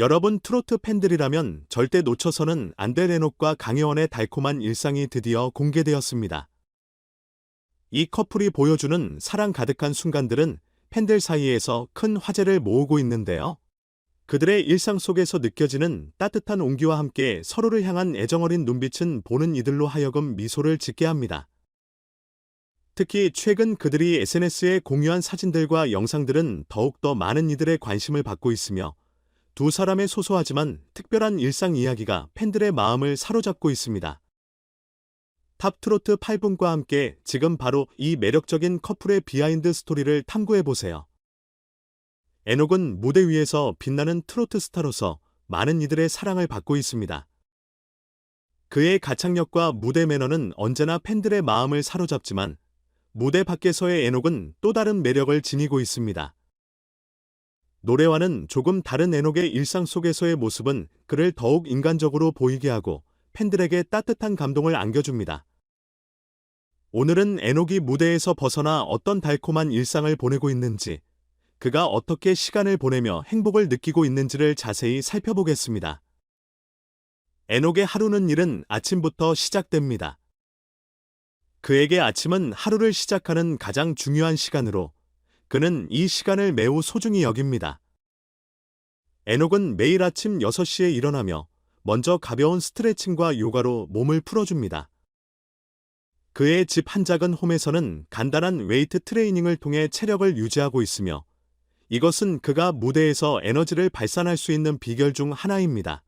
여러분 트로트 팬들이라면 절대 놓쳐서는 안될 에녹과 강혜원의 달콤한 일상이 드디어 공개되었습니다. 이 커플이 보여주는 사랑 가득한 순간들은 팬들 사이에서 큰 화제를 모으고 있는데요. 그들의 일상 속에서 느껴지는 따뜻한 온기와 함께 서로를 향한 애정어린 눈빛은 보는 이들로 하여금 미소를 짓게 합니다. 특히 최근 그들이 SNS에 공유한 사진들과 영상들은 더욱더 많은 이들의 관심을 받고 있으며 두 사람의 소소하지만 특별한 일상 이야기가 팬들의 마음을 사로잡고 있습니다. 탑트로트 8분과 함께 지금 바로 이 매력적인 커플의 비하인드 스토리를 탐구해보세요. 에녹은 무대 위에서 빛나는 트로트 스타로서 많은 이들의 사랑을 받고 있습니다. 그의 가창력과 무대 매너는 언제나 팬들의 마음을 사로잡지만 무대 밖에서의 에녹은 또 다른 매력을 지니고 있습니다. 노래와는 조금 다른 에녹의 일상 속에서의 모습은 그를 더욱 인간적으로 보이게 하고 팬들에게 따뜻한 감동을 안겨줍니다. 오늘은 에녹이 무대에서 벗어나 어떤 달콤한 일상을 보내고 있는지, 그가 어떻게 시간을 보내며 행복을 느끼고 있는지를 자세히 살펴보겠습니다. 에녹의 하루는 일은 아침부터 시작됩니다. 그에게 아침은 하루를 시작하는 가장 중요한 시간으로 그는 이 시간을 매우 소중히 여깁니다. 에녹은 매일 아침 6시에 일어나며 먼저 가벼운 스트레칭과 요가로 몸을 풀어줍니다. 그의 집 한 작은 홈에서는 간단한 웨이트 트레이닝을 통해 체력을 유지하고 있으며 이것은 그가 무대에서 에너지를 발산할 수 있는 비결 중 하나입니다.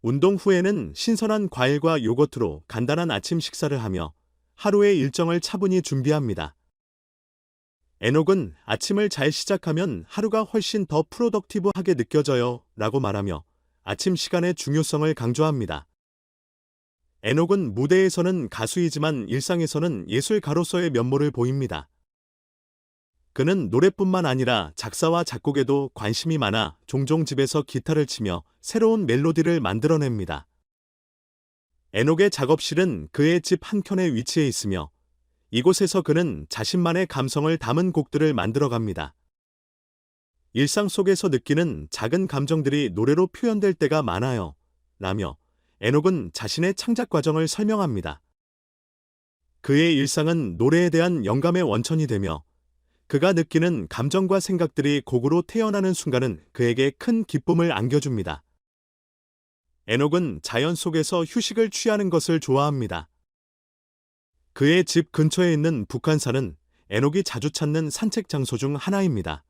운동 후에는 신선한 과일과 요거트로 간단한 아침 식사를 하며 하루의 일정을 차분히 준비합니다. 에녹은 아침을 잘 시작하면 하루가 훨씬 더 프로덕티브하게 느껴져요 라고 말하며 아침 시간의 중요성을 강조합니다. 에녹은 무대에서는 가수이지만 일상에서는 예술가로서의 면모를 보입니다. 그는 노래뿐만 아니라 작사와 작곡에도 관심이 많아 종종 집에서 기타를 치며 새로운 멜로디를 만들어냅니다. 에녹의 작업실은 그의 집 한켠에 위치해 있으며 이곳에서 그는 자신만의 감성을 담은 곡들을 만들어갑니다. 일상 속에서 느끼는 작은 감정들이 노래로 표현될 때가 많아요. 라며 에녹은 자신의 창작 과정을 설명합니다. 그의 일상은 노래에 대한 영감의 원천이 되며 그가 느끼는 감정과 생각들이 곡으로 태어나는 순간은 그에게 큰 기쁨을 안겨줍니다. 에녹은 자연 속에서 휴식을 취하는 것을 좋아합니다. 그의 집 근처에 있는 북한산은 에녹이 자주 찾는 산책 장소 중 하나입니다.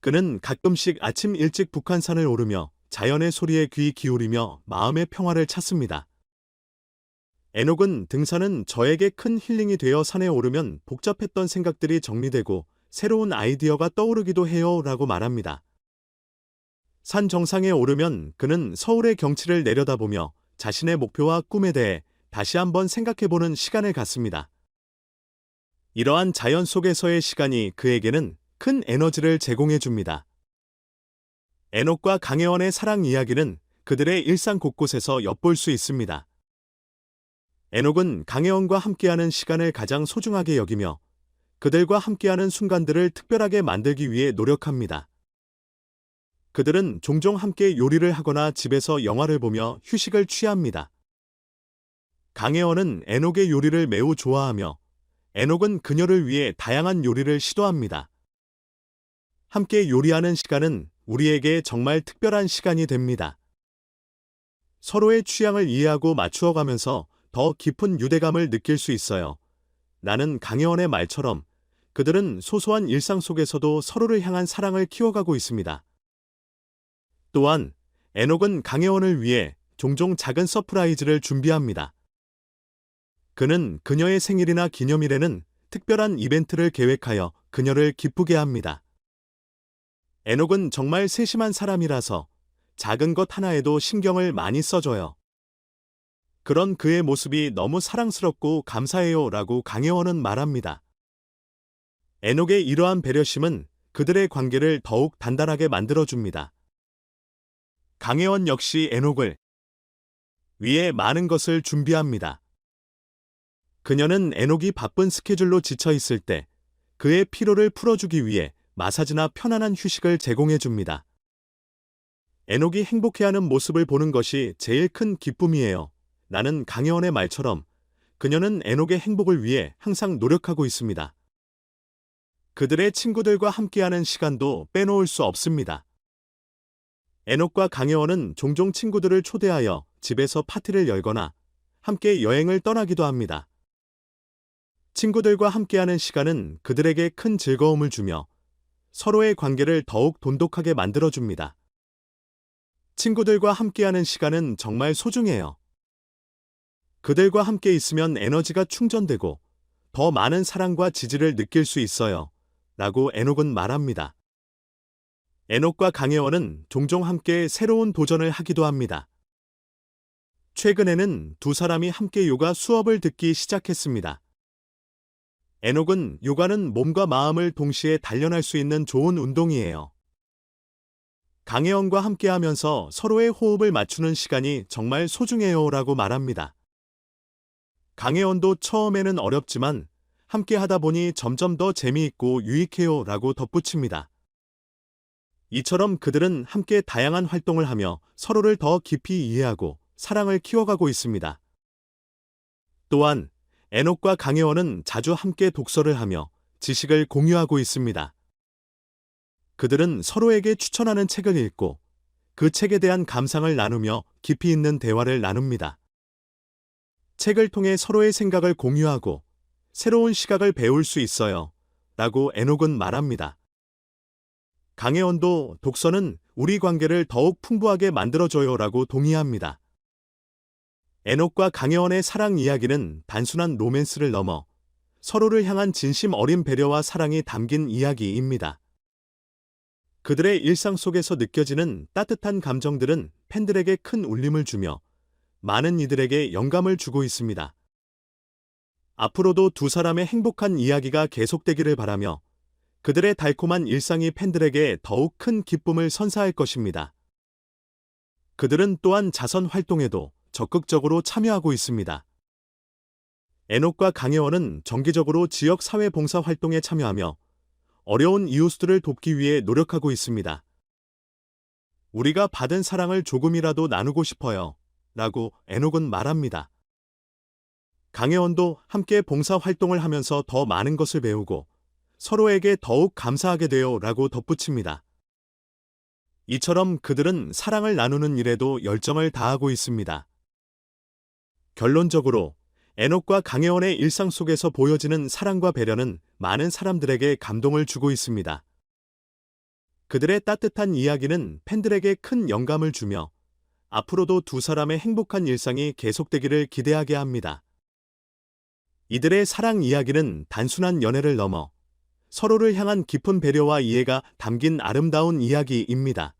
그는 가끔씩 아침 일찍 북한산을 오르며 자연의 소리에 귀 기울이며 마음의 평화를 찾습니다. 에녹은 등산은 저에게 큰 힐링이 되어 산에 오르면 복잡했던 생각들이 정리되고 새로운 아이디어가 떠오르기도 해요 라고 말합니다. 산 정상에 오르면 그는 서울의 경치를 내려다보며 자신의 목표와 꿈에 대해 다시 한번 생각해보는 시간을 갖습니다. 이러한 자연 속에서의 시간이 그에게는 큰 에너지를 제공해 줍니다. 에녹과 강혜원의 사랑 이야기는 그들의 일상 곳곳에서 엿볼 수 있습니다. 에녹은 강혜원과 함께하는 시간을 가장 소중하게 여기며 그들과 함께하는 순간들을 특별하게 만들기 위해 노력합니다. 그들은 종종 함께 요리를 하거나 집에서 영화를 보며 휴식을 취합니다. 강혜원은 에녹의 요리를 매우 좋아하며 에녹은 그녀를 위해 다양한 요리를 시도합니다. 함께 요리하는 시간은 우리에게 정말 특별한 시간이 됩니다. 서로의 취향을 이해하고 맞추어 가면서 더 깊은 유대감을 느낄 수 있어요. 나는 강혜원의 말처럼 그들은 소소한 일상 속에서도 서로를 향한 사랑을 키워가고 있습니다. 또한 에녹은 강혜원을 위해 종종 작은 서프라이즈를 준비합니다. 그는 그녀의 생일이나 기념일에는 특별한 이벤트를 계획하여 그녀를 기쁘게 합니다. 에녹은 정말 세심한 사람이라서 작은 것 하나에도 신경을 많이 써줘요. 그런 그의 모습이 너무 사랑스럽고 감사해요 라고 강혜원은 말합니다. 에녹의 이러한 배려심은 그들의 관계를 더욱 단단하게 만들어줍니다. 강혜원 역시 에녹을 위해 많은 것을 준비합니다. 그녀는 에녹이 바쁜 스케줄로 지쳐 있을 때 그의 피로를 풀어주기 위해 마사지나 편안한 휴식을 제공해 줍니다. 에녹이 행복해하는 모습을 보는 것이 제일 큰 기쁨이에요. 나는 강혜원의 말처럼 그녀는 에녹의 행복을 위해 항상 노력하고 있습니다. 그들의 친구들과 함께하는 시간도 빼놓을 수 없습니다. 에녹과 강혜원은 종종 친구들을 초대하여 집에서 파티를 열거나 함께 여행을 떠나기도 합니다. 친구들과 함께하는 시간은 그들에게 큰 즐거움을 주며 서로의 관계를 더욱 돈독하게 만들어줍니다. 친구들과 함께하는 시간은 정말 소중해요. 그들과 함께 있으면 에너지가 충전되고 더 많은 사랑과 지지를 느낄 수 있어요. 라고 에녹은 말합니다. 에녹과 강혜원은 종종 함께 새로운 도전을 하기도 합니다. 최근에는 두 사람이 함께 요가 수업을 듣기 시작했습니다. 에녹은 요가는 몸과 마음을 동시에 단련할 수 있는 좋은 운동이에요. 강혜원과 함께 하면서 서로의 호흡을 맞추는 시간이 정말 소중해요 라고 말합니다. 강혜원도 처음에는 어렵지만 함께 하다 보니 점점 더 재미있고 유익해요 라고 덧붙입니다. 이처럼 그들은 함께 다양한 활동을 하며 서로를 더 깊이 이해하고 사랑을 키워가고 있습니다. 또한 에녹과 강혜원은 자주 함께 독서를 하며 지식을 공유하고 있습니다. 그들은 서로에게 추천하는 책을 읽고 그 책에 대한 감상을 나누며 깊이 있는 대화를 나눕니다. 책을 통해 서로의 생각을 공유하고 새로운 시각을 배울 수 있어요. 라고 에녹은 말합니다. 강혜원도 독서는 우리 관계를 더욱 풍부하게 만들어줘요. 라고 동의합니다. 에녹과 강혜원의 사랑 이야기는 단순한 로맨스를 넘어 서로를 향한 진심 어린 배려와 사랑이 담긴 이야기입니다. 그들의 일상 속에서 느껴지는 따뜻한 감정들은 팬들에게 큰 울림을 주며 많은 이들에게 영감을 주고 있습니다. 앞으로도 두 사람의 행복한 이야기가 계속되기를 바라며 그들의 달콤한 일상이 팬들에게 더욱 큰 기쁨을 선사할 것입니다. 그들은 또한 자선 활동에도 적극적으로 참여하고 있습니다. 에녹과 강혜원은 정기적으로 지역 사회 봉사 활동에 참여하며 어려운 이웃들을 돕기 위해 노력하고 있습니다. 우리가 받은 사랑을 조금이라도 나누고 싶어요. 라고 에녹은 말합니다. 강혜원도 함께 봉사 활동을 하면서 더 많은 것을 배우고 서로에게 더욱 감사하게 돼요 라고 덧붙입니다. 이처럼 그들은 사랑을 나누는 일에도 열정을 다하고 있습니다. 결론적으로 에녹과 강혜원의 일상 속에서 보여지는 사랑과 배려는 많은 사람들에게 감동을 주고 있습니다. 그들의 따뜻한 이야기는 팬들에게 큰 영감을 주며 앞으로도 두 사람의 행복한 일상이 계속되기를 기대하게 합니다. 이들의 사랑 이야기는 단순한 연애를 넘어 서로를 향한 깊은 배려와 이해가 담긴 아름다운 이야기입니다.